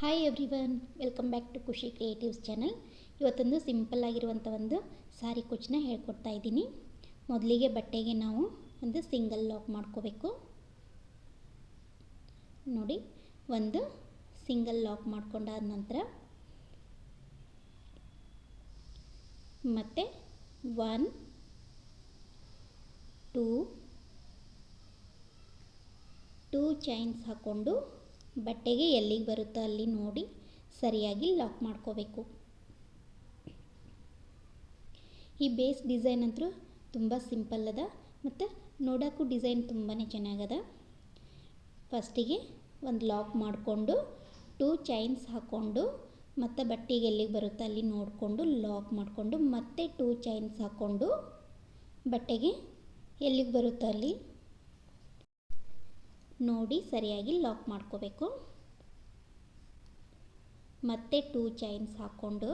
Hi everyone welcome back to Khushi creatives channel ಇವತ್ತೊಂದು simple ಆಗಿರುವಂಥ ಒಂದು ಸಾರಿ ಕುಚ್ಚನ್ನ ಹೇಳ್ಕೊಡ್ತಾ ಇದ್ದೀನಿ. ಮೊದಲಿಗೆ ಬಟ್ಟೆಗೆ ನಾವು ಒಂದು ಸಿಂಗಲ್ ಲಾಕ್ ಮಾಡ್ಕೋಬೇಕು. ನೋಡಿ, ಒಂದು ಸಿಂಗಲ್ ಲಾಕ್ ಮಾಡ್ಕೊಂಡಾದ ನಂತರ ಮತ್ತು ಒನ್ ಟೂ ಟೂ ಚೈನ್ಸ್ ಹಾಕ್ಕೊಂಡು ಬಟ್ಟೆಗೆ ಎಲ್ಲಿಗೆ ಬರುತ್ತೋ ಅಲ್ಲಿ ನೋಡಿ ಸರಿಯಾಗಿ ಲಾಕ್ ಮಾಡ್ಕೋಬೇಕು. ಈ ಬೇಸ್ ಡಿಸೈನ್ ಅಂತೂ ತುಂಬ ಸಿಂಪಲ್ ಅದ ಮತ್ತು ನೋಡೋಕ್ಕೂ ಡಿಸೈನ್ ತುಂಬಾ ಚೆನ್ನಾಗದ. ಫಸ್ಟಿಗೆ ಒಂದು ಲಾಕ್ ಮಾಡಿಕೊಂಡು ಟೂ ಚೈನ್ಸ್ ಹಾಕ್ಕೊಂಡು ಮತ್ತು ಬಟ್ಟೆಗೆ ಎಲ್ಲಿಗೆ ಬರುತ್ತೆ ಅಲ್ಲಿ ನೋಡಿಕೊಂಡು ಲಾಕ್ ಮಾಡಿಕೊಂಡು ಮತ್ತೆ ಟೂ ಚೈನ್ಸ್ ಹಾಕ್ಕೊಂಡು ಬಟ್ಟೆಗೆ ಎಲ್ಲಿಗೆ ಬರುತ್ತೋ ಅಲ್ಲಿ ನೋಡಿ ಸರಿಯಾಗಿ ಲಾಕ್ ಮಾಡ್ಕೋಬೇಕು. ಮತ್ತೆ ಟೂ ಚೈನ್ಸ್ ಹಾಕ್ಕೊಂಡು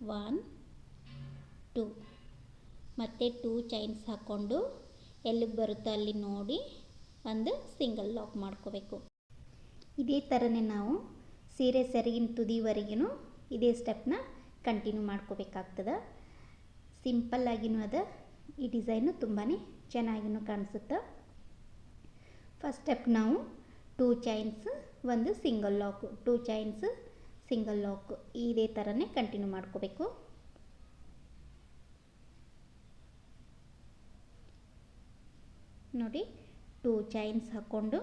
ಒನ್ ಟೂ ಮತ್ತೆ ಟೂ ಚೈನ್ಸ್ ಹಾಕ್ಕೊಂಡು ಎಲ್ಲಿಗೆ ಬರುತ್ತೋ ಅಲ್ಲಿ ನೋಡಿ ಒಂದು ಸಿಂಗಲ್ ಲಾಕ್ ಮಾಡ್ಕೋಬೇಕು. ಇದೇ ಥರನೇ ನಾವು ಸೀರೆ ಸರಿಗಿನ ತುದಿವರೆಗೂ ಇದೇ ಸ್ಟೆಪ್ನ ಕಂಟಿನ್ಯೂ ಮಾಡ್ಕೋಬೇಕಾಗ್ತದೆ. ಸಿಂಪಲ್ಲಾಗಿನೂ ಅದ, ಈ ಡಿಸೈನು ತುಂಬಾ ಚೆನ್ನಾಗಿನೂ ಕಾಣಿಸುತ್ತೆ. ಫಸ್ಟ್ ಸ್ಟೆಪ್ ನಾವು ಟೂ ಚೈನ್ಸ್ ಒಂದು single lock two chains single lock ಇದೇ ಥರನೇ ಕಂಟಿನ್ಯೂ ಮಾಡ್ಕೋಬೇಕು. ನೋಡಿ ಟೂ ಚೈನ್ಸ್ ಹಾಕ್ಕೊಂಡು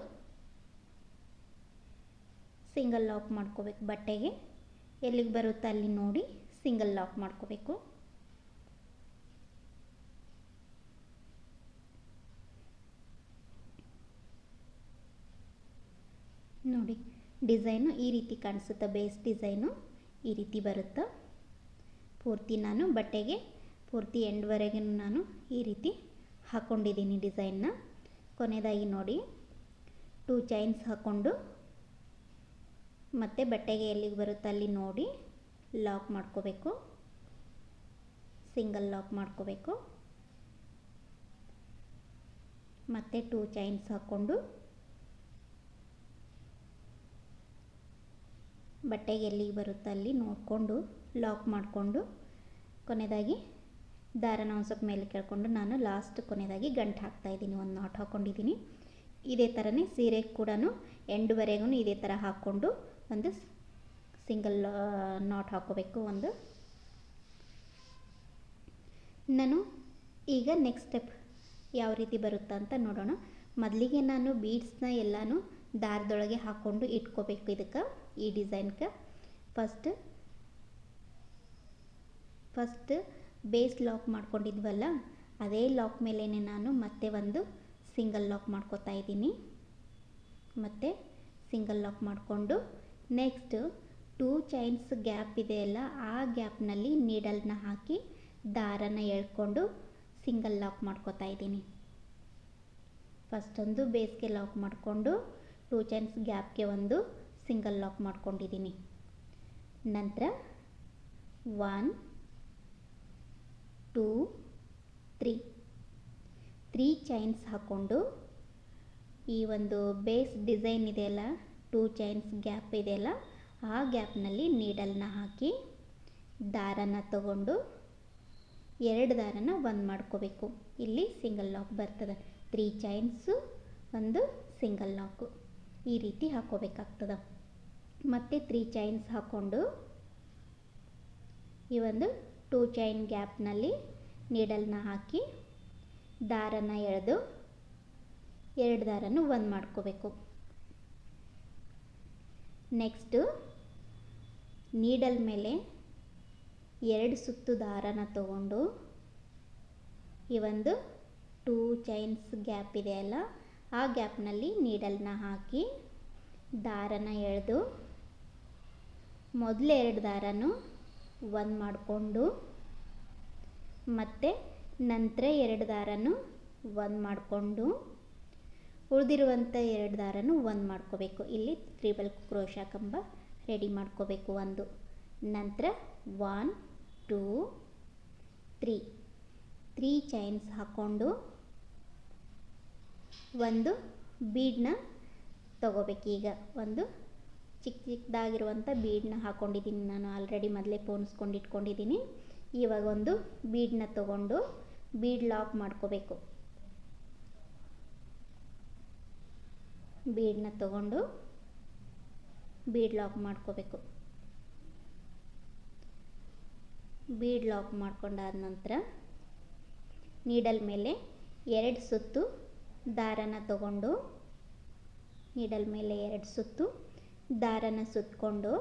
ಸಿಂಗಲ್ ಲಾಕ್ ಮಾಡ್ಕೋಬೇಕು ಬಟ್ಟೆಗೆ. ಎಲ್ಲಿಗೆ ಬರುತ್ತೆ ಅಲ್ಲಿ ನೋಡಿ ಸಿಂಗಲ್ ಲಾಕ್ ಮಾಡ್ಕೋಬೇಕು. ನೋಡಿ. ಡಿಸೈನು ಈ ರೀತಿ ಕಾಣಿಸುತ್ತೆ, ಬೇಸ್ ಡಿಸೈನು ಈ ರೀತಿ ಬರುತ್ತೆ. ಪೂರ್ತಿ ನಾನು ಬಟ್ಟೆಗೆ, ಪೂರ್ತಿ ಎಂಡ್ವರೆಗೂ ನಾನು ಈ ರೀತಿ ಹಾಕ್ಕೊಂಡಿದ್ದೀನಿ ಡಿಸೈನ್ನ. ಕೊನೆಯದಾಗಿ ನೋಡಿ, ಟೂ ಚೈನ್ಸ್ ಹಾಕ್ಕೊಂಡು ಮತ್ತು ಬಟ್ಟೆಗೆ ಎಲ್ಲಿಗೆ ಬರುತ್ತೆ ಅಲ್ಲಿ ನೋಡಿ, ಲಾಕ್ ಮಾಡ್ಕೋಬೇಕು. ಸಿಂಗಲ್ ಲಾಕ್ ಮಾಡ್ಕೋಬೇಕು. ಮತ್ತು ಟೂ ಚೈನ್ಸ್ ಹಾಕ್ಕೊಂಡು ಬಟ್ಟೆಗೆ ಎಲ್ಲಿಗೆ ಬರುತ್ತೆ ಅಲ್ಲಿ ನೋಡಿಕೊಂಡು ಲಾಕ್ ಮಾಡಿಕೊಂಡು, ಕೊನೆಯದಾಗಿ ದಾರನ ಒಂದು ಮೇಲೆ ಕೇಳಿಕೊಂಡು ನಾನು ಲಾಸ್ಟ್ ಕೊನೆಯದಾಗಿ ಗಂಟು ಹಾಕ್ತಾಯಿದ್ದೀನಿ ಒಂದು ನಾಟ್ ಹಾಕ್ಕೊಂಡಿದ್ದೀನಿ. ಇದೇ ಥರನೇ ಸೀರೆ ಕೂಡ ಎಂಡ್ವರೆಗೂ ಇದೇ ಥರ ಹಾಕ್ಕೊಂಡು ಒಂದು ಸಿಂಗಲ್ ನಾಟ್ ಹಾಕ್ಕೋಬೇಕು ಒಂದು. ನಾನು ಈಗ ನೆಕ್ಸ್ಟ್ ಸ್ಟೆಪ್ ಯಾವ ರೀತಿ ಬರುತ್ತಾ ಅಂತ ನೋಡೋಣ. ಮೊದಲಿಗೆ ನಾನು ಬೀಡ್ಸ್ನ ಎಲ್ಲನೂ ದಾರದೊಳಗೆ ಹಾಕ್ಕೊಂಡು ಇಟ್ಕೋಬೇಕು ಇದಕ್ಕೆ. ಈ ಡಿಸೈನ್ಗೆ ಫಸ್ಟ್ ಫಸ್ಟ್ ಬೇಸ್ ಲಾಕ್ ಮಾಡ್ಕೊಂಡಿದ್ವಲ್ಲ, ಅದೇ ಲಾಕ್ ಮೇಲೇ ನಾನು ಮತ್ತೆ ಒಂದು ಸಿಂಗಲ್ ಲಾಕ್ ಮಾಡ್ಕೋತಾ ಇದ್ದೀನಿ. ಮತ್ತು ಸಿಂಗಲ್ ಲಾಕ್ ಮಾಡಿಕೊಂಡು ನೆಕ್ಸ್ಟ್ ಟೂ ಚೈನ್ಸ್ ಗ್ಯಾಪ್ ಇದೆಯಲ್ಲ ಆ ಗ್ಯಾಪ್ನಲ್ಲಿ ನೀಡಲ್ನ ಹಾಕಿ ದಾರನ ಎಳ್ಕೊಂಡು ಸಿಂಗಲ್ ಲಾಕ್ ಮಾಡ್ಕೋತಾ ಇದ್ದೀನಿ. ಫಸ್ಟ್ ಒಂದು ಬೇಸ್ಗೆ ಲಾಕ್ ಮಾಡಿಕೊಂಡು ಟೂ ಚೈನ್ಸ್ ಗ್ಯಾಪ್ಗೆ ಒಂದು ಸಿಂಗಲ್ ಲಾಕ್ ಮಾಡ್ಕೊಂಡಿದ್ದೀನಿ. ನಂತರ one, two, three. Three chains ಹಾಕ್ಕೊಂಡು ಈ ಒಂದು ಬೇಸ್ ಡಿಸೈನ್ ಇದೆಯಲ್ಲ ಟೂ ಚೈನ್ಸ್ ಗ್ಯಾಪ್ ಇದೆಯಲ್ಲ ಆ ಗ್ಯಾಪ್ನಲ್ಲಿ ನೀಡಲ್ನ ಹಾಕಿ ದಾರನ ತಗೊಂಡು ಎರಡು ದಾರನ ಒಂದು ಮಾಡ್ಕೋಬೇಕು. ಇಲ್ಲಿ ಸಿಂಗಲ್ ಲಾಕ್ ಬರ್ತದೆ. ತ್ರೀ ಚೈನ್ಸು ಒಂದು ಸಿಂಗಲ್ ಲಾಕು. ಈ ರೀತಿ ಹಾಕ್ಕೋಬೇಕಾಗ್ತದೆ. ಮತ್ತು ತ್ರೀ ಚೈನ್ಸ್ ಹಾಕ್ಕೊಂಡು ಈ ಒಂದು ಟೂ ಚೈನ್ ಗ್ಯಾಪ್ನಲ್ಲಿ ನೀಡಲ್ನ ಹಾಕಿ ದಾರನ ಎಳೆದು, ಎರಡು ದಾರನ್ನು ಒಂದು ಮಾಡ್ಕೋಬೇಕು. ನೆಕ್ಸ್ಟು ನೀಡಲ್ ಮೇಲೆ ಎರಡು ಸುತ್ತು ದಾರನ ತಗೊಂಡು ಈ ಒಂದು ಟೂ ಚೈನ್ಸ್ ಗ್ಯಾಪ್ ಇದೆಯಲ್ಲ ಆ ಗ್ಯಾಪ್ನಲ್ಲಿ ನೀಡಲ್ನ ಹಾಕಿ ದಾರನ ಎಳೆದು ಮೊದಲು ಎರಡು ದಾರನೂ ಒಂದು ಮಾಡಿಕೊಂಡು ಮತ್ತು ನಂತರ ಎರಡು ದಾರನೂ ಒಂದು ಮಾಡಿಕೊಂಡು ಉಳಿದಿರುವಂಥ ಎರಡು ದಾರನೂ ಒಂದು ಮಾಡ್ಕೋಬೇಕು. ಇಲ್ಲಿ ತ್ರಿಬಲ್ ಕ್ರೋಶ ಕಂಬ ರೆಡಿ ಮಾಡ್ಕೋಬೇಕು ಒಂದು. ನಂತರ one two three three chains ಹಾಕ್ಕೊಂಡು ಒಂದು ಬೀಡನ್ನ ತಗೋಬೇಕೀಗ. ಒಂದು ಚಿಕ್ಕ ಚಿಕ್ಕದಾಗಿರುವಂಥ ಬೀಡನ್ನ ಹಾಕ್ಕೊಂಡಿದ್ದೀನಿ ನಾನು ಆಲ್ರೆಡಿ ಮೊದಲೇ ಪೋಣಿಸ್ಕೊಂಡು ಇಟ್ಕೊಂಡಿದ್ದೀನಿ. ಇವಾಗ ಒಂದು ಬೀಡನ್ನ ತಗೊಂಡು ಬೀಡ್ ಲಾಕ್ ಮಾಡ್ಕೋಬೇಕು. ಬೀಡನ್ನ ತಗೊಂಡು ಬೀಡ್ ಲಾಕ್ ಮಾಡ್ಕೋಬೇಕು. ಬೀಡ್ ಲಾಕ್ ಮಾಡ್ಕೊಂಡಾದ ನಂತರ ನೀಡಲ್ ಮೇಲೆ ಎರಡು ಸುತ್ತು ದಾರನ ತಗೊಂಡು ನೀಡಲ್ ಮೇಲೆ ಎರಡು ಸುತ್ತು ದಾರನ ಸುತ್ತಕೊಂಡು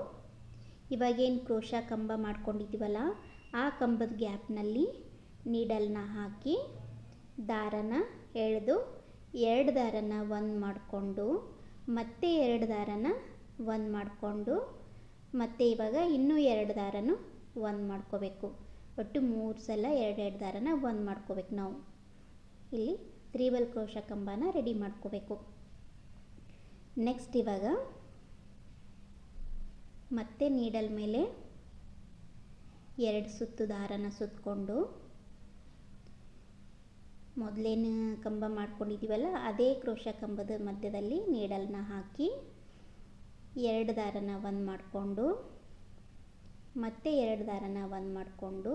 ಇವಾಗೇನು ಕ್ರೋಶ ಕಂಬ ಮಾಡ್ಕೊಂಡಿದ್ದೀವಲ್ಲ, ಆ ಕಂಬದ ಗ್ಯಾಪ್ನಲ್ಲಿ ನೀಡಲ್ನ ಹಾಕಿ ದಾರನ ಎಳೆದು ಎರಡು ದಾರನ ಒಂದು ಮಾಡಿಕೊಂಡು, ಮತ್ತೆ ಎರಡು ದಾರನ ಒಂದು ಮಾಡಿಕೊಂಡು, ಮತ್ತು ಇವಾಗ ಇನ್ನೂ ಎರಡು ದಾರನು ಒಂದು ಮಾಡ್ಕೋಬೇಕು. ಒಟ್ಟು ಮೂರು ಸಲ ಎರಡೆರಡು ದಾರನ ಒಂದು ಮಾಡ್ಕೋಬೇಕು ನಾವು. ಇಲ್ಲಿ ತ್ರೀಬಲ್ ಕ್ರೋಶ ಕಂಬನ ರೆಡಿ ಮಾಡ್ಕೋಬೇಕು. ನೆಕ್ಸ್ಟ್ ಇವಾಗ ಮತ್ತೆ ನೀಡಲ್ ಮೇಲೆ ಎರಡು ಸುತ್ತು ದಾರನ ಸುತ್ತಕೊಂಡು ಮೊದಲೇನು ಕಂಬ ಮಾಡ್ಕೊಂಡಿದ್ದೀವಲ್ಲ ಅದೇ ಕ್ರೋಶ ಕಂಬದ ಮಧ್ಯದಲ್ಲಿ ನೀಡಲ್ನ ಹಾಕಿ ಎರಡು ದಾರನ ಒಂದು ಮಾಡಿಕೊಂಡು, ಮತ್ತೆ ಎರಡು ದಾರನ ಒಂದು ಮಾಡಿಕೊಂಡು,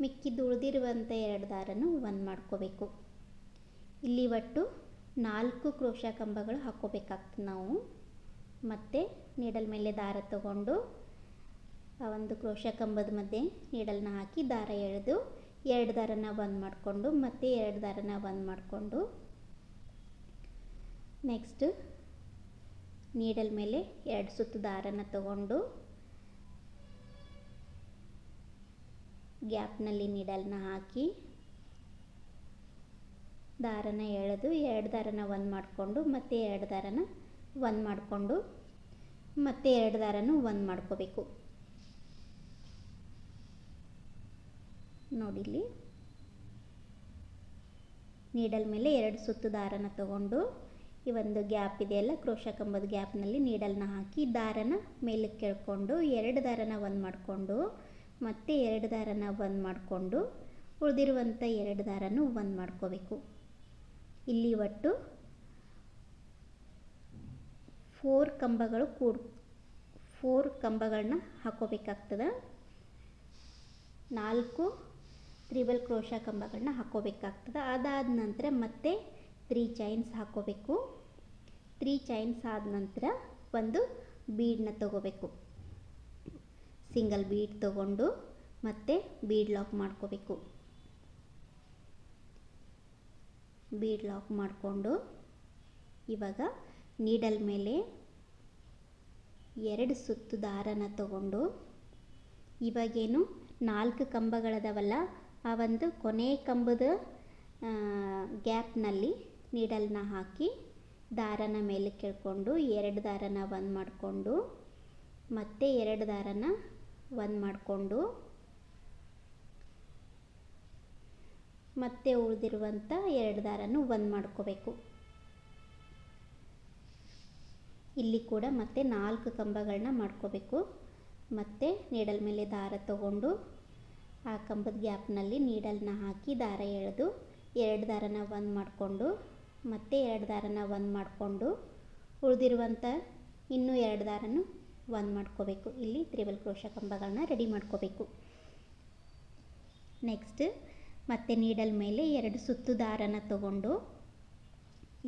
ಮಿಕ್ಕಿದ್ದು ಉಳಿದಿರುವಂಥ ಎರಡು ದಾರನು ಒಂದು ಮಾಡ್ಕೋಬೇಕು. ಇಲ್ಲಿ ಒಟ್ಟು ನಾಲ್ಕು ಕ್ರೋಶ ಕಂಬಗಳು ಹಾಕ್ಕೋಬೇಕಾಗ್ತದೆ ನಾವು. ಮತ್ತು ನೀಡಲ್ ಮೇಲೆ ದಾರ ತಗೊಂಡು, ಆ ಒಂದು ಕ್ರೋಶ ಕಂಬದ ಮಧ್ಯೆ ನೀಡಲ್ನ ಹಾಕಿ ದಾರ ಎಳೆದು, ಎರಡು ದಾರನ ಬಂದ್ ಮಾಡಿಕೊಂಡು, ಮತ್ತೆ ಎರಡು ದಾರನ ಬಂದ್ ಮಾಡಿಕೊಂಡು ನೆಕ್ಸ್ಟ್ ನೀಡಲ್ ಮೇಲೆ ಎರಡು ಸುತ್ತು ದಾರನ ತಗೊಂಡು ಗ್ಯಾಪ್ನಲ್ಲಿ ನೀಡಲ್ನ ಹಾಕಿ, ದಾರನ ಎಳೆದು, ಎರಡು ದಾರನ ಒಂದು ಮಾಡಿಕೊಂಡು, ಮತ್ತೆ ಎರಡು ದಾರನ ಒಂದು ಮಾಡಿಕೊಂಡು ಮತ್ತೆ ಎರಡು ದಾರನೂ ಒಂದು ಮಾಡ್ಕೋಬೇಕು. ನೋಡಿಲ್ಲಿ ನೀಡಲ್ ಮೇಲೆ ಎರಡು ಸುತ್ತು ದಾರನ ತಗೊಂಡು ಈ ಒಂದು ಗ್ಯಾಪ್ ಇದೆಯಲ್ಲ ಕ್ರೋಶ ಕಂಬದ ಗ್ಯಾಪ್ನಲ್ಲಿ ನೀಡಲ್ನ ಹಾಕಿ ದಾರನ ಮೇಲಕ್ಕೆ ಕೇಳ್ಕೊಂಡು ಎರಡು ದಾರನ ಒಂದು ಮಾಡಿಕೊಂಡು ಮತ್ತೆ ಎರಡು ದಾರನ ಒಂದು ಮಾಡಿಕೊಂಡು ಉಳಿದಿರುವಂಥ ಎರಡು ದಾರನೂ ಒಂದು ಮಾಡ್ಕೋಬೇಕು. ಇಲ್ಲಿ ಒಟ್ಟು ಫೋರ್ ಕಂಬಗಳು ಕೂಡ, ಫೋರ್ ಕಂಬಗಳನ್ನ ಹಾಕೋಬೇಕಾಗ್ತದೆ ನಾಲ್ಕು ತ್ರಿಬಲ್ ಕ್ರೋಶ ಕಂಬಗಳನ್ನ ಹಾಕೋಬೇಕಾಗ್ತದೆ ಅದಾದ ನಂತರ ಮತ್ತೆ ತ್ರೀ ಚೈನ್ಸ್ ಹಾಕೋಬೇಕು ತ್ರೀ ಚೈನ್ಸ್ ಆದ ನಂತರ ಒಂದು ಬೀಡನ್ನ ತಗೋಬೇಕು. ಸಿಂಗಲ್ ಬೀಡ್ ತಗೊಂಡು ಮತ್ತೆ ಬೀಡ್ ಲಾಕ್ ಮಾಡ್ಕೋಬೇಕು. ಬೀಡ್ ಲಾಕ್ ಮಾಡಿಕೊಂಡು ಇವಾಗ ನೀಡಲ್ ಮೇಲೆ ಎರಡು ಸುತ್ತು ದಾರನ ತಗೊಂಡು, ಇವಾಗೇನು ನಾಲ್ಕು ಕಂಬಗಳದವಲ್ಲ, ಆ ಒಂದು ಕೊನೆ ಕಂಬದ ಗ್ಯಾಪ್ನಲ್ಲಿ ನೀಡಲ್ನ ಹಾಕಿ ದಾರನ ಮೇಲೆ ಕೇಳ್ಕೊಂಡು ಎರಡು ದಾರನ ಒಂದು ಮಾಡಿಕೊಂಡು, ಮತ್ತೆ ಎರಡು ದಾರನ ಒಂದು ಮಾಡಿಕೊಂಡು, ಮತ್ತೆ ಉಳಿದಿರುವಂಥ ಎರಡು ದಾರನೂ ಒಂದು ಮಾಡ್ಕೋಬೇಕು. ಇಲ್ಲಿ ಕೂಡ ಮತ್ತೆ ನಾಲ್ಕು ಕಂಬಗಳನ್ನ ಮಾಡ್ಕೋಬೇಕು. ಮತ್ತು ನೀಡಲ್ ಮೇಲೆ ದಾರ ತಗೊಂಡು ಆ ಕಂಬದ ಗ್ಯಾಪ್ನಲ್ಲಿ ನೀಡಲ್ನ ಹಾಕಿ ದಾರ ಎಳೆದು ಎರಡು ದಾರನ ಒಂದು ಮಾಡಿಕೊಂಡು, ಮತ್ತೆ ಎರಡು ದಾರನ ಒಂದು ಮಾಡಿಕೊಂಡು ಉಳಿದಿರುವಂಥ ಇನ್ನೂ ಎರಡು ದಾರನೂ ಒಂದು ಮಾಡ್ಕೋಬೇಕು. ಇಲ್ಲಿ ತ್ರಿಬಲ್ ಕ್ರೋಶ ಕಂಬಗಳನ್ನ ರೆಡಿ ಮಾಡ್ಕೋಬೇಕು. ನೆಕ್ಸ್ಟ್ ಮತ್ತೆ ನೀಡಲ್ ಮೇಲೆ ಎರಡು ಸುತ್ತು ದಾರನ ತಗೊಂಡು,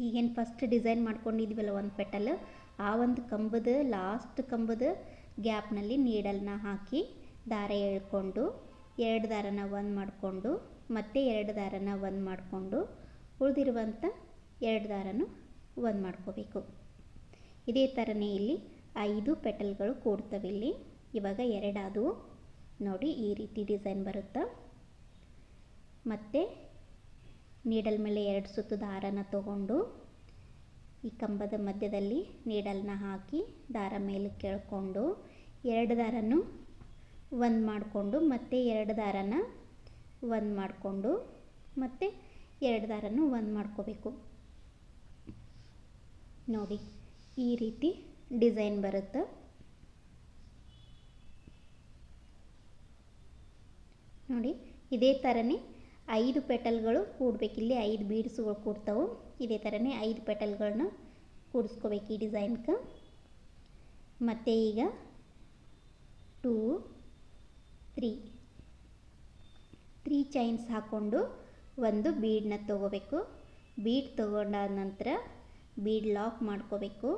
ಈಗೇನು ಫಸ್ಟ್ ಡಿಸೈನ್ ಮಾಡ್ಕೊಂಡಿದ್ವಲ್ಲ ಒಂದು ಪೆಟಲ್ ಆ ಒಂದು ಕಂಬದ ಲಾಸ್ಟ್ ಕಂಬದ ಗ್ಯಾಪ್ನಲ್ಲಿ ನೀಡಲ್ನ ಹಾಕಿ ದಾರ ಎಳ್ಕೊಂಡು, ಎರಡು ದಾರನ ಒಂದು ಮಾಡಿಕೊಂಡು, ಮತ್ತೆ ಎರಡು ದಾರನ ಒಂದು ಮಾಡಿಕೊಂಡು ಉಳಿದಿರುವಂಥ ಎರಡು ದಾರನೂ ಒಂದು ಮಾಡ್ಕೋಬೇಕು. ಇದೇ ಥರನೇ ಇಲ್ಲಿ ಐದು ಪೆಟಲ್ಗಳು ಕೂಡ್ತವೆ ಇಲ್ಲಿ. ಇವಾಗ ಎರಡಾದವು ನೋಡಿ ಈ ರೀತಿ ಡಿಸೈನ್ ಬರುತ್ತೆ? ಮತ್ತು ನೀಡಲ್ ಮೇಲೆ ಎರಡು ಸುತ್ತು ದಾರನ ತಗೊಂಡು ಈ ಕಂಬದ ಮಧ್ಯದಲ್ಲಿ ನೀಡಲ್ನ ಹಾಕಿ ದಾರ ಮೇಲೆ ಕೆಳ್ಕೊಂಡು ಎರಡು ದಾರನು ಒಂದು ಮಾಡಿಕೊಂಡು ಮತ್ತೆ ಎರಡು ದಾರನ ಒಂದು ಮಾಡಿಕೊಂಡು ಮತ್ತೆ ಎರಡು ದಾರನು ಒಂದು ಮಾಡ್ಕೋಬೇಕು. ನೋಡಿ, ಈ ರೀತಿ ಡಿಸೈನ್ ಬರುತ್ತೆ. ನೋಡಿ, ಇದೇ ಥರನೇ ಐದು ಪೆಟಲ್ಗಳು ಕೂಡಬೇಕು. ಇಲ್ಲಿ ಐದು ಬೀಡ್ಸ್ಗಳು ಕೂಡ್ತಾವೆ. ಇದೇ ಥರನೇ ಐದು ಪೆಟಲ್ಗಳನ್ನ ಕೂಡಿಸ್ಕೋಬೇಕು ಈ ಡಿಸೈನ್ಗೆ ಮತ್ತು ಈಗ ಟೂ, ತ್ರೀ. ತ್ರೀ ಚೈನ್ಸ್ ಹಾಕ್ಕೊಂಡು ಒಂದು ಬೀಡನ್ನ ತೊಗೋಬೇಕು. ಬೀಡ್ ತೊಗೊಂಡಾದ ನಂತರ ಬೀಡ್ ಲಾಕ್ ಮಾಡ್ಕೋಬೇಕು.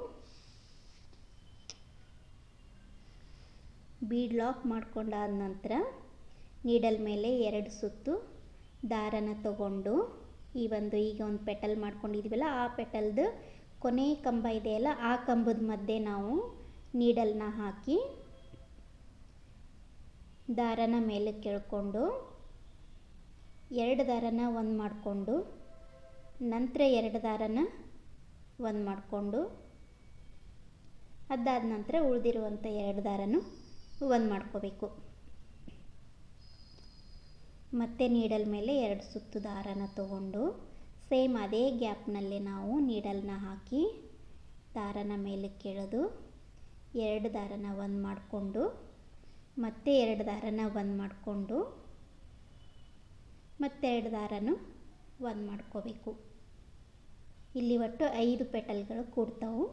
ಬೀಡ್ ಲಾಕ್ ಮಾಡ್ಕೊಂಡಾದ ನಂತರ ನೀಡಲ್ ಮೇಲೆ ಎರಡು ಸುತ್ತು ದಾರನ ತಗೊಂಡು ಈ ಒಂದು ಈಗ ಒಂದು ಪೆಟಲ್ ಮಾಡ್ಕೊಂಡಿದ್ದೀವಲ್ಲ ಆ ಪೆಟಲ್ದು ಕೊನೆ ಕಂಬ ಇದೆಯಲ್ಲ ಆ ಕಂಬದ ಮಧ್ಯೆ ನಾವು ನೀಡಲ್ನ ಹಾಕಿ ದಾರನ ಮೇಲೆ ಕೆಳ್ಕೊಂಡು ಎರಡು ದಾರನ ಒಂದು ಮಾಡಿಕೊಂಡು, ನಂತರ ಎರಡು ದಾರನ ಒಂದು ಮಾಡಿಕೊಂಡು, ಅದಾದ ನಂತರ ಉಳಿದಿರುವಂಥ ಎರಡು ದಾರನೂ ಒಂದು ಮಾಡ್ಕೋಬೇಕು. ಮತ್ತೆ ನೀಡಲ್ ಮೇಲೆ ಎರಡು ಸುತ್ತು ದಾರನ ತಗೊಂಡು ಸೇಮ್ ಅದೇ ಗ್ಯಾಪ್ನಲ್ಲೇ ನಾವು ನೀಡಲ್ನ ಹಾಕಿ ದಾರನ ಮೇಲೆ ಕೆಳದು ಎರಡು ದಾರನ ಒಂದು ಮಾಡಿಕೊಂಡು ಮತ್ತೆ ಎರಡು ದಾರನ ಒಂದು ಮಾಡಿಕೊಂಡು ಮತ್ತೆರಡು ದಾರನು ಒಂದು ಮಾಡ್ಕೋಬೇಕು. ಇಲ್ಲಿ ಒಟ್ಟು ಐದು ಪೆಟಲ್ಗಳು ಕೂಡ್ತಾವು.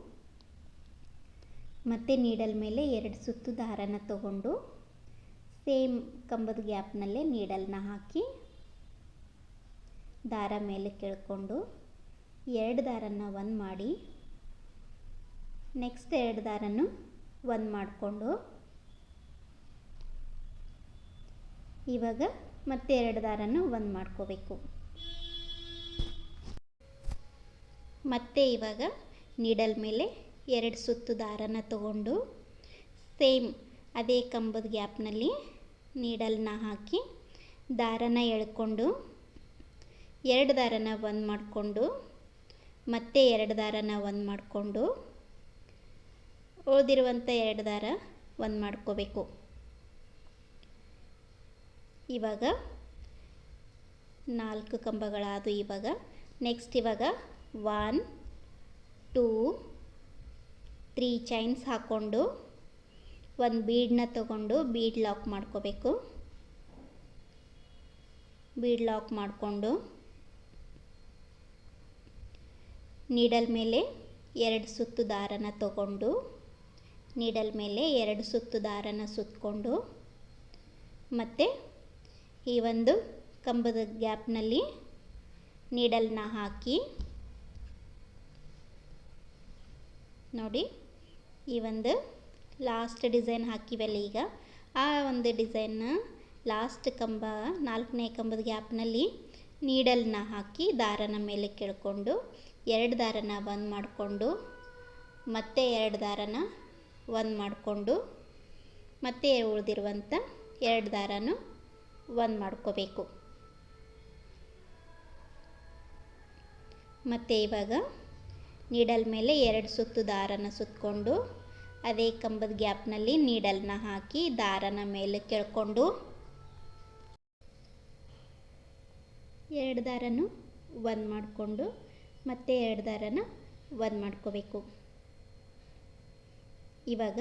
ಮತ್ತು ನೀಡಲ್ ಮೇಲೆ ಎರಡು ಸುತ್ತು ದಾರನ ತಗೊಂಡು ಸೇಮ್ ಕಂಬದ ಗ್ಯಾಪ್ನಲ್ಲೇ ನೀಡಲ್ನ ಹಾಕಿ ದಾರ ಮೇಲೆ ಕೆಳ್ಕೊಂಡು ಎರಡು ದಾರನ ಒಂದು ಮಾಡಿ ನೆಕ್ಸ್ಟ್ ಎರಡು ದಾರನು ಒಂದು ಮಾಡಿಕೊಂಡು, ಇವಾಗ ಮತ್ತೆ ಎರಡು ದಾರನ ಒಂದು ಮಾಡ್ಕೋಬೇಕು. ಮತ್ತೆ ಇವಾಗ ನೀಡಲ್ ಮೇಲೆ ಎರಡು ಸುತ್ತು ದಾರನ ತಗೊಂಡು ಸೇಮ್ ಅದೇ ಕಂಬದ ಗ್ಯಾಪ್ನಲ್ಲಿ ನೀಡಲ್ನ ಹಾಕಿ ದಾರನ ಎಳ್ಕೊಂಡು, ಎರಡು ದಾರನ ಒಂದು ಮಾಡಿಕೊಂಡು, ಮತ್ತೆ ಎರಡು ದಾರನ ಒಂದು ಮಾಡಿಕೊಂಡು ಉಳಿದಿರುವಂಥ ಎರಡು ದಾರ ಒಂದು ಮಾಡ್ಕೋಬೇಕು. ಇವಾಗ ನಾಲ್ಕು ಕಂಬಗಳಾದವು ಇವಾಗ. ನೆಕ್ಸ್ಟ್ ಇವಾಗ ಒನ್ ಟೂ ತ್ರೀ ಚೈನ್ಸ್ ಹಾಕ್ಕೊಂಡು ಒಂದು ಬೀಡನ್ನ ತಗೊಂಡು ಬೀಡ್ ಲಾಕ್ ಮಾಡ್ಕೋಬೇಕು. ಬೀಡ್ ಲಾಕ್ ಮಾಡಿಕೊಂಡು ನೀಡಲ್ ಮೇಲೆ ಎರಡು ಸುತ್ತು ದಾರನ ತಗೊಂಡು, ನೀಡಲ್ ಮೇಲೆ ಎರಡು ಸುತ್ತು ದಾರನ ಸುತ್ತಕೊಂಡು ಮತ್ತು ಈ ಒಂದು ಕಂಬದ ಗ್ಯಾಪ್ನಲ್ಲಿ ನೀಡಲ್ನ ಹಾಕಿ ನೋಡಿ ಈ ಒಂದು ಲಾಸ್ಟ್ ಡಿಸೈನ್ ಹಾಕಿವಲ್ಲ ಈಗ. ಆ ಒಂದು ಡಿಸೈನ್ನ ಲಾಸ್ಟ್ ಕಂಬ, ನಾಲ್ಕನೇ ಕಂಬದ ಗ್ಯಾಪ್ನಲ್ಲಿ ನೀಡಲ್ನ ಹಾಕಿ ದಾರನ ಮೇಲೆ ಕೆಳ್ಕೊಂಡು, ಎರಡು ದಾರನ ಒಂದು ಮಾಡಿಕೊಂಡು, ಮತ್ತೆ ಎರಡು ದಾರನ ಒಂದು ಮಾಡಿಕೊಂಡು, ಮತ್ತೆ ಉಳಿದಿರುವಂಥ ಎರಡು ದಾರನು ಒಂದು ಮಾಡ್ಕೋಬೇಕು. ಮತ್ತು ಇವಾಗ ನೀಡಲ್ ಮೇಲೆ ಎರಡು ಸುತ್ತು ದಾರನ ಸುತ್ತಕೊಂಡು ಅದೇ ಕಂಬದ ಗ್ಯಾಪ್ನಲ್ಲಿ ನೀಡಲ್ನ ಹಾಕಿ ದಾರನ ಮೇಲೆ ಕೆಳ್ಕೊಂಡು. ಎರಡು ದಾರನು ಒಂದು ಮಾಡಿಕೊಂಡು, ಮತ್ತೆ ಎರಡು ದಾರನ ಒಂದು ಮಾಡ್ಕೋಬೇಕು. ಇವಾಗ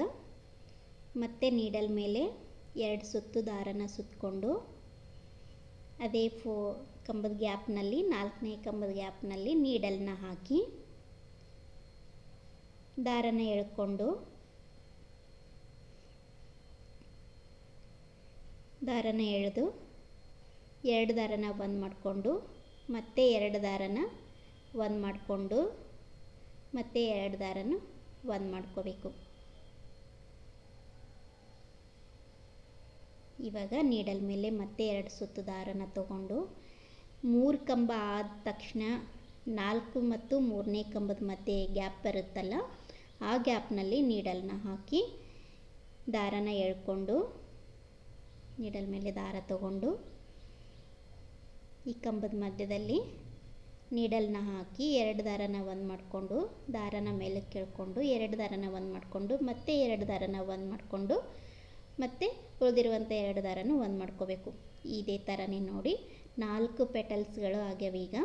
ಮತ್ತೆ ನೀಡಲ್ ಮೇಲೆ ಎರಡು ಸುತ್ತು ದಾರನ ಸುತ್ತಕೊಂಡು ಅದೇ ಫೋ ಕಂಬದ ಗ್ಯಾಪ್ನಲ್ಲಿ, ನಾಲ್ಕನೇ ಕಂಬದ ಗ್ಯಾಪ್ನಲ್ಲಿ ನೀಡಲ್ನ ಹಾಕಿ, ದಾರನ ಎಳ್ಕೊಂಡು ದಾರನ ಎಳೆದು, ಎರಡು ದಾರನ ಒಂದು ಮಾಡಿಕೊಂಡು, ಮತ್ತೆ ಎರಡು ದಾರನ ಒಂದು ಮಾಡಿಕೊಂಡು, ಮತ್ತೆ ಎರಡು ದಾರನ ಒಂದು ಮಾಡ್ಕೋಬೇಕು. ಇವಾಗ ನೀಡಲ್ ಮೇಲೆ ಮತ್ತೆ ಎರಡು ಸುತ್ತು ದಾರನ ತಗೊಂಡು, ಮೂರು ಕಂಬ ಆದ ತಕ್ಷಣ ನಾಲ್ಕು ಮತ್ತು ಮೂರನೇ ಕಂಬದ ಮಧ್ಯೆ ಗ್ಯಾಪ್ ಬರುತ್ತಲ್ಲ, ಆ ಗ್ಯಾಪ್ನಲ್ಲಿ ನೀಡಲ್ನ ಹಾಕಿ ದಾರನ ಎಳ್ಕೊಂಡು ನೀಡಲ್ ಮೇಲೆ ದಾರ ತಗೊಂಡು ಈ ಕಂಬದ ಮಧ್ಯದಲ್ಲಿ ನೀಡಲ್ನ ಹಾಕಿ ಎರಡು ದಾರನ ಒಂದು ಮಾಡಿಕೊಂಡು ದಾರನ ಮೇಲೆ ಕೇಳ್ಕೊಂಡು ಎರಡು ದಾರನ ಒಂದು ಮಾಡಿಕೊಂಡು ಮತ್ತೆ ಎರಡು ದಾರನ ಒಂದು ಮಾಡಿಕೊಂಡು ಮತ್ತು ಉಳಿದಿರುವಂಥ ಎರಡು ದಾರನೂ ಒಂದು ಮಾಡ್ಕೋಬೇಕು. ಇದೇ ಥರನೇ ನೋಡಿ ನಾಲ್ಕು ಪೆಟಲ್ಸ್ಗಳು ಆಗ್ಯಾವ ಈಗ.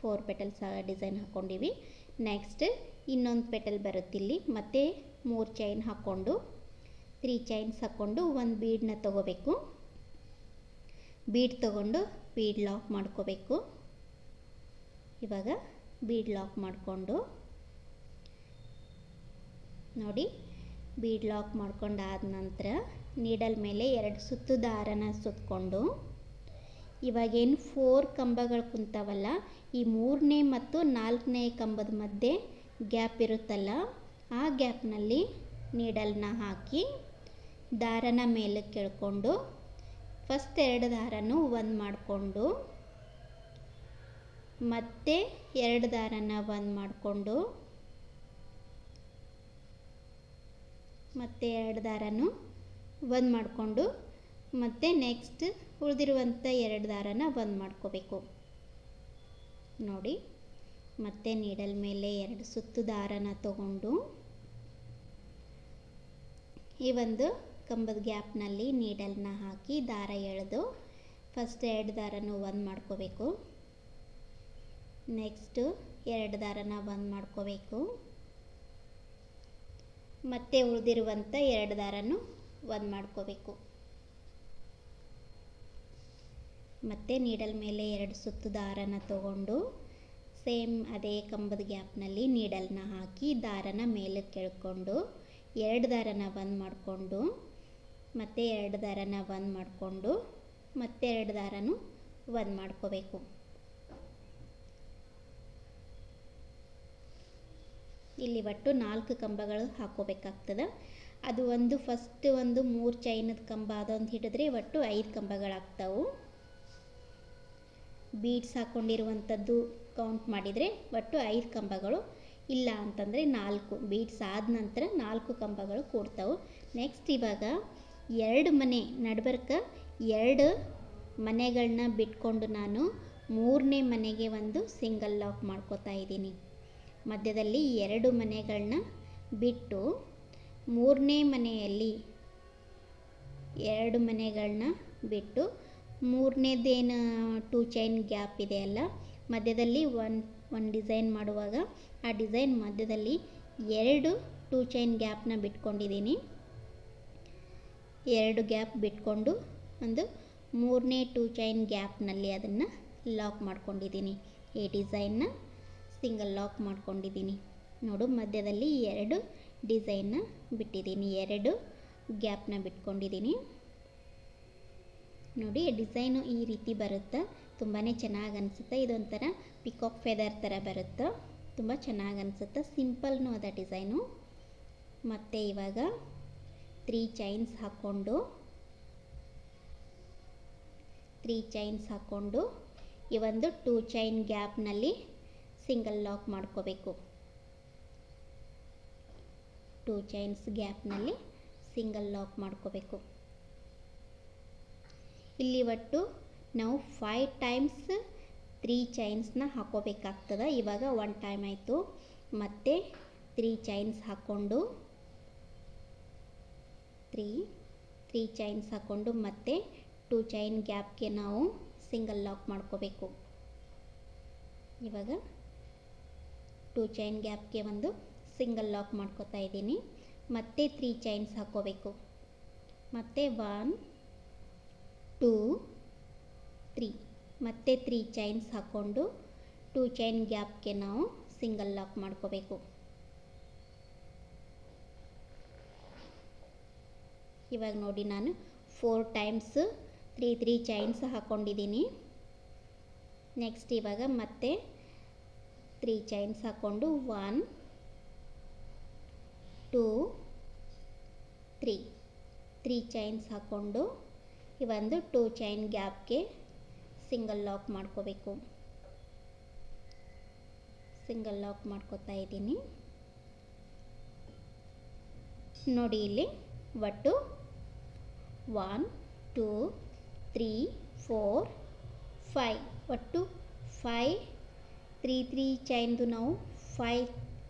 ಫೋರ್ ಪೆಟಲ್ಸ್ ಡಿಸೈನ್ ಹಾಕ್ಕೊಂಡಿವಿ ನೆಕ್ಸ್ಟ್ ಇನ್ನೊಂದು ಪೆಟಲ್ ಬರುತ್ತಿಲ್ಲಿ ಮತ್ತೆ ಮೂರು ಚೈನ್ ಹಾಕ್ಕೊಂಡು ತ್ರೀ ಚೈನ್ಸ್ ಹಾಕ್ಕೊಂಡು ಒಂದು ಬೀಡನ್ನ ತಗೋಬೇಕು. ಬೀಡ್ ತಗೊಂಡು ಬೀಡ್ ಲಾಕ್ ಮಾಡ್ಕೋಬೇಕು. ಇವಾಗ ಬೀಡ್ ಲಾಕ್ ಮಾಡಿಕೊಂಡು ನೋಡಿ, ಬೀಡ್ ಲಾಕ್ ಮಾಡ್ಕೊಂಡಾದ ನಂತರ ನೀಡಲ್ ಮೇಲೆ ಎರಡು ಸುತ್ತು ದಾರನ ಸುತ್ತಕೊಂಡು ಇವಾಗೇನು ಫೋರ್ ಕಂಬಗಳು ಕುಂತಾವಲ್ಲ, ಈ ಮೂರನೇ ಮತ್ತು ನಾಲ್ಕನೇ ಕಂಬದ ಮಧ್ಯೆ ಗ್ಯಾಪ್ ಇರುತ್ತಲ್ಲ, ಆ ಗ್ಯಾಪ್ನಲ್ಲಿ ನೀಡಲ್ನ ಹಾಕಿ ದಾರನ ಮೇಲೆ ಕೇಳಿಕೊಂಡು ಫಸ್ಟ್ ಎರಡು ದಾರನೂ ಒಂದು ಮಾಡಿಕೊಂಡು ಮತ್ತೆ ಎರಡು ದಾರನ ಒಂದು ಮಾಡಿಕೊಂಡು ಮತ್ತೆ ಎರಡು ದಾರನೂ ಒಂದು ಮಾಡಿಕೊಂಡು ಮತ್ತು ನೆಕ್ಸ್ಟ್ ಉಳಿದಿರುವಂಥ ಎರಡು ದಾರನ ಒಂದು ಮಾಡ್ಕೋಬೇಕು. ನೋಡಿ, ಮತ್ತೆ ನೀಡಲ್ ಮೇಲೆ ಎರಡು ಸುತ್ತು ದಾರನ ತಗೊಂಡು ಈ ಒಂದು ಕಂಬದ ಗ್ಯಾಪ್ನಲ್ಲಿ ನೀಡಲ್ನ ಹಾಕಿ ದಾರ ಎಳೆದು ಫಸ್ಟ್ ಎರಡು ದಾರನು ಒಂದು ಮಾಡ್ಕೋಬೇಕು. ನೆಕ್ಸ್ಟು ಎರಡು ದಾರನ ಒಂದು ಮಾಡ್ಕೋಬೇಕು. ಮತ್ತೆ ಉಳಿದಿರುವಂಥ ಎರಡು ದಾರನು ಒಂದು ಮಾಡ್ಕೋಬೇಕು. ಮತ್ತೆ ನೀಡಲ್ ಮೇಲೆ ಎರಡು ಸುತ್ತು ದಾರನ ತಗೊಂಡು ಸೇಮ್ ಅದೇ ಕಂಬದ ಗ್ಯಾಪ್ನಲ್ಲಿ ನೀಡಲ್ನ ಹಾಕಿ ದಾರನ ಮೇಲೆ ಕೆಳ್ಕೊಂಡು ಎರಡು ದಾರನ ಬಂದ್ ಮಾಡಿಕೊಂಡು ಮತ್ತೆ ಎರಡು ದಾರನ ಒಂದು ಮಾಡಿಕೊಂಡು ಮತ್ತೆ ಎರಡು ದಾರನು ಒಂದು ಮಾಡ್ಕೋಬೇಕು. ಇಲ್ಲಿ ಒಟ್ಟು ನಾಲ್ಕು ಕಂಬಗಳು ಹಾಕೋಬೇಕಾಗ್ತದೆ. ಅದು ಒಂದು ಫಸ್ಟ್ ಒಂದು ಮೂರು ಚೈನದ ಕಂಬ ಅದೊಂದು ಹಿಡಿದ್ರೆ ಒಟ್ಟು ಐದು ಕಂಬಗಳಾಗ್ತಾವು. ಬೀಡ್ಸ್ ಹಾಕ್ಕೊಂಡಿರುವಂಥದ್ದು ಕೌಂಟ್ ಮಾಡಿದರೆ ಒಟ್ಟು ಐದು ಕಂಬಗಳು. ಇಲ್ಲ ಅಂತಂದರೆ ನಾಲ್ಕು. ಬೀಡ್ಸ್ ಆದ ನಂತರ ನಾಲ್ಕು ಕಂಬಗಳು ಕೂಡ್ತವೆ. ನೆಕ್ಸ್ಟ್ ಇವಾಗ ಎರಡು ಮನೆ ನಡ್ಬರ್ಕ, ಎರಡು ಮನೆಗಳನ್ನ ಬಿಟ್ಕೊಂಡು ನಾನು ಮೂರನೇ ಮನೆಗೆ ಒಂದು ಸಿಂಗಲ್ ಲಾಕ್ ಮಾಡ್ಕೋತಾ ಇದ್ದೀನಿ. ಮಧ್ಯದಲ್ಲಿ ಎರಡು ಮನೆಗಳನ್ನ ಬಿಟ್ಟು ಮೂರನೇ ಮನೆಯಲ್ಲಿ ಎರಡು ಮನೆಗಳನ್ನ ಬಿಟ್ಟು ಮೂರನೇದೇನು ಟೂ ಚೈನ್ ಗ್ಯಾಪ್ ಇದೆ ಅಲ್ಲ, ಮಧ್ಯದಲ್ಲಿ ಒನ್ ಒಂದು ಡಿಸೈನ್ ಮಾಡುವಾಗ ಆ ಡಿಸೈನ್ ಮಧ್ಯದಲ್ಲಿ ಎರಡು ಟೂ ಚೈನ್ ಗ್ಯಾಪ್ನ ಬಿಟ್ಕೊಂಡಿದ್ದೀನಿ. ಎರಡು ಗ್ಯಾಪ್ ಬಿಟ್ಕೊಂಡು ಒಂದು ಮೂರನೇ ಟೂ ಚೈನ್ ಗ್ಯಾಪ್ನಲ್ಲಿ ಅದನ್ನು ಲಾಕ್ ಮಾಡ್ಕೊಂಡಿದ್ದೀನಿ. ಈ ಡಿಸೈನ್ನ ಸಿಂಗಲ್ ಲಾಕ್ ಮಾಡ್ಕೊಂಡಿದ್ದೀನಿ. ನೋಡು, ಮಧ್ಯದಲ್ಲಿ ಎರಡು ಡಿಸೈನ್ನ ಬಿಟ್ಟಿದ್ದೀನಿ. ಎರಡು ಗ್ಯಾಪ್ನ ಬಿಟ್ಕೊಂಡಿದ್ದೀನಿ. ನೋಡಿ, ಡಿಸೈನು ಈ ರೀತಿ ಬರುತ್ತೆ? ತುಂಬಾ ಚೆನ್ನಾಗಿ ಅನಿಸುತ್ತೆ? ಇದೊಂಥರ ಪಿಕಾಕ್ ಫೆದರ್ ಥರ ಬರುತ್ತೆ? ತುಂಬ ಚೆನ್ನಾಗಿ ಅನಿಸುತ್ತೆ? ಸಿಂಪಲ್ನೂ ಅದ ಡಿಸೈನು. ಮತ್ತು ಇವಾಗ ತ್ರೀ ಚೈನ್ಸ್ ಹಾಕ್ಕೊಂಡು ತ್ರೀ ಚೈನ್ಸ್ ಹಾಕ್ಕೊಂಡು ಈ ಒಂದು ಟೂ ಚೈನ್ ಗ್ಯಾಪ್ನಲ್ಲಿ ಸಿಂಗಲ್ ಲಾಕ್ ಮಾಡ್ಕೋಬೇಕು. ಟೂ ಚೈನ್ಸ್ ಗ್ಯಾಪ್ನಲ್ಲಿ ಸಿಂಗಲ್ ಲಾಕ್ ಮಾಡ್ಕೋಬೇಕು. ಇಲ್ಲಿ ಒಟ್ಟು ನಾವು ಫೈವ್ ಟೈಮ್ಸ್ ತ್ರೀ ಚೈನ್ಸ್ನ ಹಾಕೋಬೇಕಾಗ್ತದೆ. ಇವಾಗ ಒನ್ ಟೈಮ್ ಆಯಿತು. ಮತ್ತೆ ತ್ರೀ ಚೈನ್ಸ್ ಹಾಕ್ಕೊಂಡು ತ್ರೀ ತ್ರೀ ಚೈನ್ಸ್ ಹಾಕ್ಕೊಂಡು ಮತ್ತೆ ಟೂ ಚೈನ್ ಗ್ಯಾಪ್ಗೆ ನಾವು ಸಿಂಗಲ್ ಲಾಕ್ ಮಾಡ್ಕೋಬೇಕು. ಇವಾಗ ಟೂ ಚೈನ್ ಗ್ಯಾಪ್ಗೆ ಒಂದು ಸಿಂಗಲ್ ಲಾಕ್ ಮಾಡ್ಕೋತಾ ಇದ್ದೀನಿ. ಮತ್ತೆ ತ್ರೀ ಚೈನ್ಸ್ ಹಾಕ್ಕೋಬೇಕು ಮತ್ತು ಒನ್ ಟೂ ತ್ರೀ ಮತ್ತೆ ತ್ರೀ ಚೈನ್ಸ್ ಹಾಕ್ಕೊಂಡು ಟೂ ಚೈನ್ ಗ್ಯಾಪ್ಗೆ ನಾವು ಸಿಂಗಲ್ ಲಾಕ್ ಮಾಡ್ಕೋಬೇಕು. ಇವಾಗ ನೋಡಿ ನಾನು four times three three chains ಹಾಕ್ಕೊಂಡಿದ್ದೀನಿ ನೆಕ್ಸ್ಟ್ ಇವಾಗ ಮತ್ತೆ ತ್ರೀ ಚೈನ್ಸ್ ಹಾಕ್ಕೊಂಡು one two three three chains ಹಾಕ್ಕೊಂಡು ಈ ಟೂ ಚೈನ್ ಗ್ಯಾಪ್ಗೆ ಸಿಂಗಲ್ ಲಾಕ್ ಮಾಡ್ಕೋಬೇಕು. ಸಿಂಗಲ್ ಲಾಕ್ ಮಾಡ್ಕೋತಾ ಇದ್ದೀನಿ. ನೋಡಿ ಇಲ್ಲಿ ಒಟ್ಟು one two three four five ಒಟ್ಟು ಫೈ ತ್ರೀ ತ್ರೀ ಚೈನ್ದು ನಾವು ಫೈ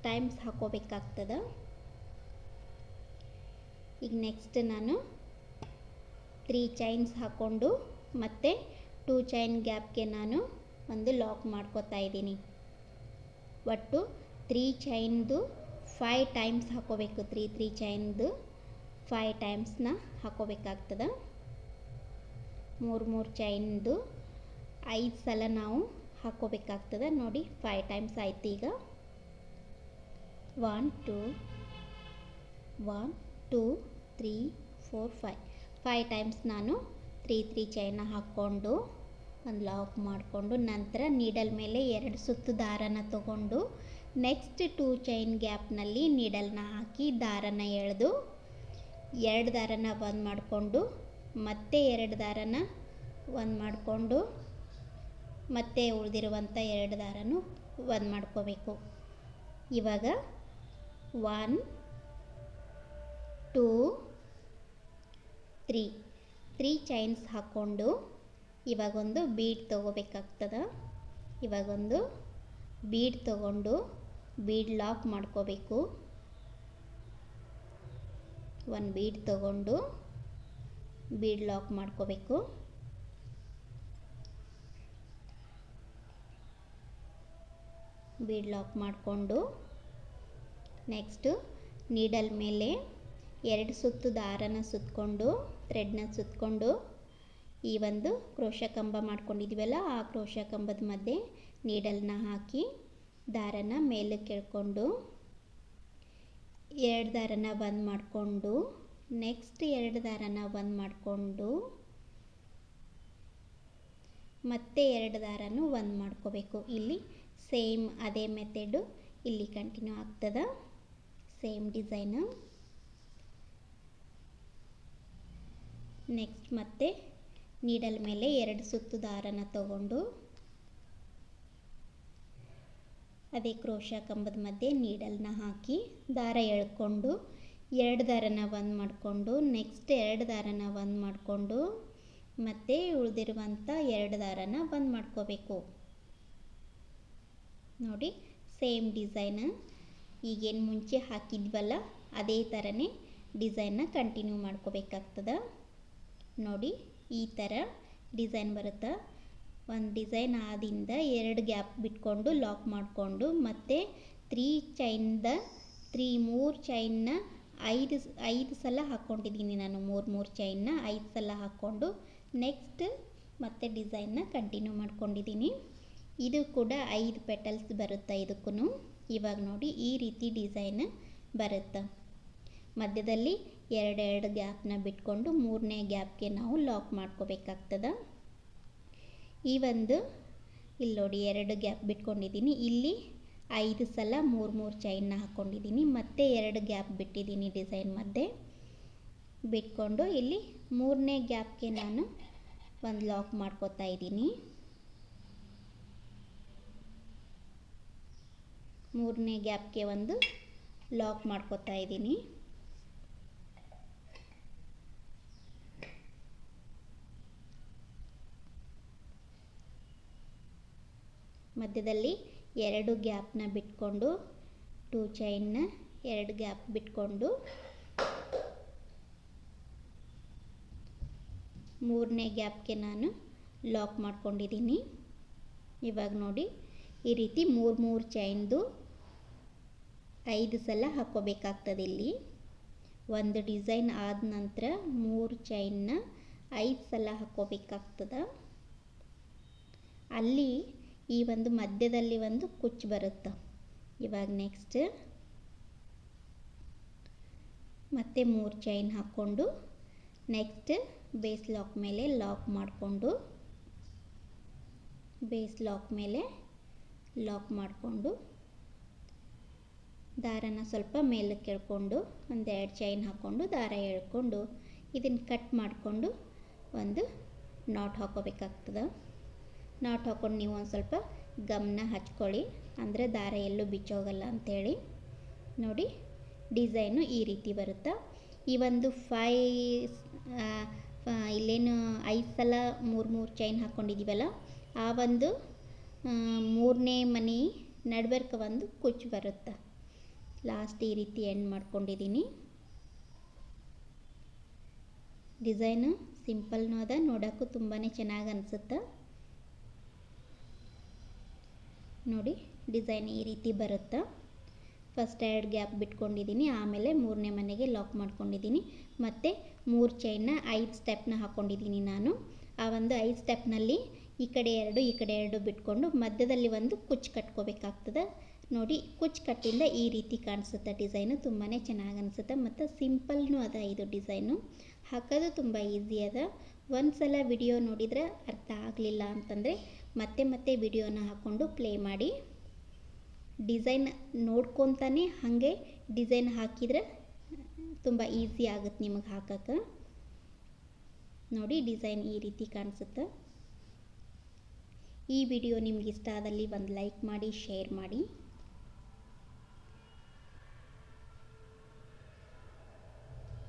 ಟೈಮ್ಸ್ ಹಾಕೋಬೇಕಾಗ್ತದೆ. ಈಗ ನೆಕ್ಸ್ಟ್ ನಾನು ತ್ರೀ ಚೈನ್ಸ್ ಹಾಕ್ಕೊಂಡು ಮತ್ತು ಟೂ ಚೈನ್ ಗ್ಯಾಪ್ಗೆ ನಾನು ಒಂದು ಲಾಕ್ ಮಾಡ್ಕೋತಾ ಇದ್ದೀನಿ. ಒಟ್ಟು ತ್ರೀ ಚೈನ್ದು ಫೈ ಟೈಮ್ಸ್ ಹಾಕೋಬೇಕು ತ್ರೀ ತ್ರೀ ಚೈನ್ದು ಫೈ ಟೈಮ್ಸ್ನ ಹಾಕೋಬೇಕಾಗ್ತದೆ. ಮೂರು ಮೂರು ಚೈನ್ದು ಐದು ಸಲ ನಾವು ಹಾಕೋಬೇಕಾಗ್ತದೆ. ನೋಡಿ ಫೈ ಟೈಮ್ಸ್ ಆಯ್ತು ಈಗ. One two one two three four five five times ನಾನು ತ್ರೀ ತ್ರೀ ಚೈನ ಹಾಕ್ಕೊಂಡು ಒಂದು ಲಾಕ್ ಮಾಡಿಕೊಂಡು ನಂತರ ನೀಡಲ್ ಮೇಲೆ ಎರಡು ಸುತ್ತು ದಾರನ ತಗೊಂಡು ನೆಕ್ಸ್ಟ್ ಟೂ ಚೈನ್ ಗ್ಯಾಪ್ನಲ್ಲಿ ನೀಡಲ್ನ ಹಾಕಿ ದಾರನ ಎಳೆದು ಎರಡು ದಾರನ ಬಂದ್ ಮಾಡಿಕೊಂಡು, ಮತ್ತೆ ಎರಡು ದಾರನ ಒಂದು ಮಾಡಿಕೊಂಡು, ಮತ್ತೆ ಉಳಿದಿರುವಂಥ ಎರಡು ದಾರನೂ ಒಂದು ಮಾಡ್ಕೋಬೇಕು. ಇವಾಗ one two three three chains ಹಾಕ್ಕೊಂಡು ಇವಾಗೊಂದು ಬೀಡ್ ತೊಗೋಬೇಕಾಗ್ತದ. ಇವಾಗೊಂದು ಬೀಡ್ ತೊಗೊಂಡು ಬೀಡ್ ಲಾಕ್ ಮಾಡ್ಕೋಬೇಕು. ಒಂದು ಬೀಡ್ ತಗೊಂಡು ಬೀಡ್ ಲಾಕ್ ಮಾಡ್ಕೋಬೇಕು. ಬೀಡ್ ಲಾಕ್ ಮಾಡಿಕೊಂಡು ನೆಕ್ಸ್ಟು ನೀಡಲ್ ಮೇಲೆ ಎರಡು ಸುತ್ತು ದಾರನ ಸುತ್ತಕೊಂಡು ಥ್ರೆಡ್ನ ಸುತ್ತಕೊಂಡು ಈ ಒಂದು ಕ್ರೋಶ ಕಂಬ ಮಾಡ್ಕೊಂಡಿದ್ದೀವಲ್ಲ ಆ ಕ್ರೋಶ ಕಂಬದ ಮಧ್ಯೆ ನೀಡಲ್ನ ಹಾಕಿ ದಾರನ ಮೇಲೆ ಎಳ್ಕೊಂಡು ಎರಡು ದಾರನ ಬಂದ್ ಮಾಡಿಕೊಂಡು ನೆಕ್ಸ್ಟ್ ಎರಡು ದಾರನ ಬಂದ್ ಮಾಡಿಕೊಂಡು, ಮತ್ತೆ ಎರಡು ದಾರನು ಬಂದ್ ಮಾಡ್ಕೋಬೇಕು. ಇಲ್ಲಿ ಸೇಮ್ ಅದೇ ಮೆಥಡು ಇಲ್ಲಿ ಕಂಟಿನ್ಯೂ ಆಗ್ತದ. ಸೇಮ್ ಡಿಸೈನು ನೆಕ್ಸ್ಟ್ ಮತ್ತೆ ನೀಡಲ್ ಮೇಲೆ ಎರಡು ಸುತ್ತು ದಾರನ ತಗೊಂಡು ಅದೇ ಕ್ರೋಶ ಕಂಬದ ಮಧ್ಯೆ ನೀಡಲ್ನ ಹಾಕಿ ದಾರ ಎಳ್ಕೊಂಡು ಎರಡು ದಾರನ ಒಂದು ಮಾಡಿಕೊಂಡು ನೆಕ್ಸ್ಟ್ ಎರಡು ದಾರನ ಒಂದು ಮಾಡಿಕೊಂಡು ಮತ್ತು ಉಳಿದಿರುವಂಥ ಎರಡು ದಾರನ ಬಂದ್ ಮಾಡ್ಕೋಬೇಕು. ನೋಡಿ ಸೇಮ್ ಡಿಸೈನ್ ಈಗೇನು ಮುಂಚೆ ಹಾಕಿದ್ವಲ್ಲ, ಅದೇ ಥರನೇ ಡಿಸೈನ್ನ ಕಂಟಿನ್ಯೂ ಮಾಡ್ಕೋಬೇಕಾಗ್ತದ. ನೋಡಿ, ಈ ಥರ ಡಿಸೈನ್ ಬರುತ್ತೆ? ಒಂದು ಡಿಸೈನ್ ಆದಿಂದ ಎರಡು ಗ್ಯಾಪ್ ಬಿಟ್ಕೊಂಡು ಲಾಕ್ ಮಾಡಿಕೊಂಡು ಮತ್ತು ತ್ರೀ ಚೈನ್ದ ತ್ರೀ ಮೂರು ಚೈನ್ನ ಐದು ಐದು ಸಲ ಹಾಕ್ಕೊಂಡಿದ್ದೀನಿ ನಾನು ಮೂರು ಮೂರು ಚೈನ್ನ ಐದು ಸಲ ಹಾಕ್ಕೊಂಡು ನೆಕ್ಸ್ಟ್ ಮತ್ತೆ ಡಿಸೈನ್ನ ಕಂಟಿನ್ಯೂ ಮಾಡ್ಕೊಂಡಿದ್ದೀನಿ. ಇದು ಕೂಡ ಐದು ಪೆಟಲ್ಸ್ ಬರುತ್ತೆ ಇದಕ್ಕೂ ಇವಾಗ ನೋಡಿ ಈ ರೀತಿ ಡಿಸೈನ್ ಬರುತ್ತೆ. ಮಧ್ಯದಲ್ಲಿ ಎರಡೆರಡು ಗ್ಯಾಪ್ನ ಬಿಟ್ಕೊಂಡು ಮೂರನೇ ಗ್ಯಾಪ್ಗೆ ನಾವು ಲಾಕ್ ಮಾಡ್ಕೋಬೇಕಾಗ್ತದ. ಈ ಒಂದು ಇಲ್ಲಿ ನೋಡಿ ಎರಡು ಗ್ಯಾಪ್ ಬಿಟ್ಕೊಂಡಿದ್ದೀನಿ. ಇಲ್ಲಿ ಐದು ಸಲ ಮೂರು ಮೂರು ಚೈನ್ನ ಹಾಕ್ಕೊಂಡಿದ್ದೀನಿ ಮತ್ತೆ ಎರಡು ಗ್ಯಾಪ್ ಬಿಟ್ಟಿದ್ದೀನಿ ಡಿಸೈನ್ ಮಧ್ಯೆ. ಬಿಟ್ಕೊಂಡು ಇಲ್ಲಿ ಮೂರನೇ ಗ್ಯಾಪ್ಗೆ ನಾನು ಒಂದು ಲಾಕ್ ಮಾಡ್ಕೋತಾ ಇದ್ದೀನಿ. ಮೂರನೇ ಗ್ಯಾಪ್ಗೆ ಒಂದು ಲಾಕ್ ಮಾಡ್ಕೋತಾ ಇದ್ದೀನಿ. ಮಧ್ಯದಲ್ಲಿ ಎರಡು ಗ್ಯಾಪ್ನ ಬಿಟ್ಕೊಂಡು ಟೂ ಚೈನ್ನ ಎರಡು ಗ್ಯಾಪ್ ಬಿಟ್ಕೊಂಡು ಮೂರನೇ ಗ್ಯಾಪ್ಗೆ ನಾನು ಲಾಕ್ ಮಾಡ್ಕೊಂಡಿದ್ದೀನಿ. ಇವಾಗ ನೋಡಿ, ಈ ರೀತಿ ಮೂರು ಮೂರು ಚೈನ್ದು ಐದು ಸಲ ಹಾಕ್ಕೋಬೇಕಾಗ್ತದೆ ಇಲ್ಲಿ. ಒಂದು ಡಿಸೈನ್ ಆದ ನಂತರ ಮೂರು ಚೈನ್ನ ಐದು ಸಲ ಹಾಕ್ಕೋಬೇಕಾಗ್ತದೆ. ಅಲ್ಲಿ ಈ ಒಂದು ಮಧ್ಯದಲ್ಲಿ ಒಂದು ಕುಚ್ಚು ಬರುತ್ತೆ? ಇವಾಗ ನೆಕ್ಸ್ಟ್ ಮತ್ತೆ ಮೂರು ಚೈನ್ ಹಾಕ್ಕೊಂಡು ನೆಕ್ಸ್ಟ್ ಬೇಸ್ ಲಾಕ್ ಮೇಲೆ ಲಾಕ್ ಮಾಡಿಕೊಂಡು ಬೇಸ್ ಲಾಕ್ ಮೇಲೆ ಲಾಕ್ ಮಾಡಿಕೊಂಡು, ದಾರನ ಸ್ವಲ್ಪ ಮೇಲಕ್ಕೆ ಎಳ್ಕೊಂಡು ಒಂದೆರಡು ಚೈನ್ ಹಾಕ್ಕೊಂಡು ದಾರ ಎಳ್ಕೊಂಡು ಇದನ್ನು ಕಟ್ ಮಾಡಿಕೊಂಡು ಒಂದು ನಾಟ್ ಹಾಕೋಬೇಕಾಗ್ತದೆ ನಾಟ್ ಹಾಕ್ಕೊಂಡು ನೀವು ಒಂದು ಸ್ವಲ್ಪ ಗಮನ ಹಚ್ಕೊಳ್ಳಿ. ಅಂದರೆ ದಾರ ಎಲ್ಲೂ ಬಿಚ್ಚೋಗಲ್ಲ ಅಂಥೇಳಿ ನೋಡಿ, ಡಿಸೈನು ಈ ರೀತಿ ಬರುತ್ತೆ? ಈ ಒಂದು ಫೈ ಇಲ್ಲೇನು ಐದು ಸಲ ಮೂರು ಮೂರು ಚೈನ್ ಹಾಕ್ಕೊಂಡಿದ್ದೀವಲ್ಲ ಆ ಒಂದು ಮೂರನೇ ಮನೆ ನಡ್ಬರ್ಕ ಒಂದು ಕುಚ್ಚು ಬರುತ್ತೆ? ಲಾಸ್ಟ್ ಈ ರೀತಿ ಎಂಡ್ ಮಾಡ್ಕೊಂಡಿದ್ದೀನಿ ಡಿಸೈನು ಸಿಂಪಲ್ನೂ ಅದ, ನೋಡೋಕ್ಕೂ ತುಂಬಾ ಚೆನ್ನಾಗಿ ಅನಿಸುತ್ತೆ? ನೋಡಿ ಡಿಸೈನ್ ಈ ರೀತಿ ಬರುತ್ತೆ? ಫಸ್ಟ್ ಎರಡು ಗ್ಯಾಪ್ ಬಿಟ್ಕೊಂಡಿದ್ದೀನಿ ಆಮೇಲೆ ಮೂರನೇ ಮನೆಗೆ ಲಾಕ್ ಮಾಡ್ಕೊಂಡಿದ್ದೀನಿ ಮತ್ತು ಮೂರು ಚೈನ್ನ ಐದು ಸ್ಟೆಪ್ನ ಹಾಕ್ಕೊಂಡಿದ್ದೀನಿ ನಾನು. ಆ ಒಂದು ಐದು ಸ್ಟೆಪ್ನಲ್ಲಿ ಈ ಕಡೆ ಎರಡು, ಈ ಕಡೆ ಎರಡು ಬಿಟ್ಕೊಂಡು ಮಧ್ಯದಲ್ಲಿ ಒಂದು ಕುಚ್ಚು ಕಟ್ಕೋಬೇಕಾಗ್ತದೆ. ನೋಡಿ ಕುಚ್ಚು ಕಟ್ಟಿಂದ ಈ ರೀತಿ ಕಾಣಿಸುತ್ತೆ? ಡಿಸೈನು ತುಂಬಾ ಚೆನ್ನಾಗಿ ಅನಿಸುತ್ತೆ? ಮತ್ತು ಸಿಂಪಲ್ನೂ ಅದ ಇದು ಡಿಸೈನು ಹಾಕೋದು ತುಂಬ ಈಸಿ ಅದ. ಒಂದು ಸಲ ವಿಡಿಯೋ ನೋಡಿದರೆ ಅರ್ಥ ಆಗಲಿಲ್ಲ ಅಂತಂದರೆ ಮತ್ತೆ ಮತ್ತೆ ವಿಡಿಯೋನ ಹಾಕ್ಕೊಂಡು ಪ್ಲೇ ಮಾಡಿ. ಡಿಸೈನ್ ನೋಡ್ಕೊತಾನೆ ಹಾಗೆ ಡಿಸೈನ್ ಹಾಕಿದರೆ ತುಂಬ ಈಸಿ ಆಗುತ್ತೆ ನಿಮಗೆ ಹಾಕಕ್ಕೆ. ನೋಡಿ ಡಿಸೈನ್ ಈ ರೀತಿ ಕಾಣಿಸುತ್ತೆ. ಈ ವಿಡಿಯೋ ನಿಮ್ಗೆ ಇಷ್ಟ ಆದಲ್ಲಿ ಒಂದು ಲೈಕ್ ಮಾಡಿ ಶೇರ್ ಮಾಡಿ.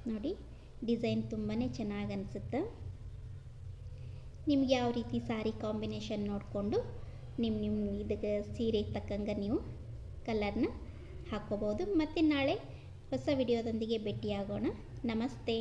ನೋಡಿ ಡಿಸೈನ್ ತುಂಬಾ ಚೆನ್ನಾಗಿ ಅನಿಸುತ್ತೆ. ನಿಮ್ಗೆ ಯಾವ ರೀತಿ ಸಾರಿ ಕಾಂಬಿನೇಷನ್ ನೋಡಿಕೊಂಡು ನಿಮ್ಮ ನಿಮ್ಮ ಇದಕ್ಕೆ ಸೀರೆಗೆ ತಕ್ಕಂಗೆ ನೀವು ಕಲರ್ನ ಹಾಕ್ಕೋಬೋದು. ಮತ್ತು ನಾಳೆ ಹೊಸ ವಿಡಿಯೋದೊಂದಿಗೆ ಭೇಟಿಯಾಗೋಣ. ನಮಸ್ತೆ.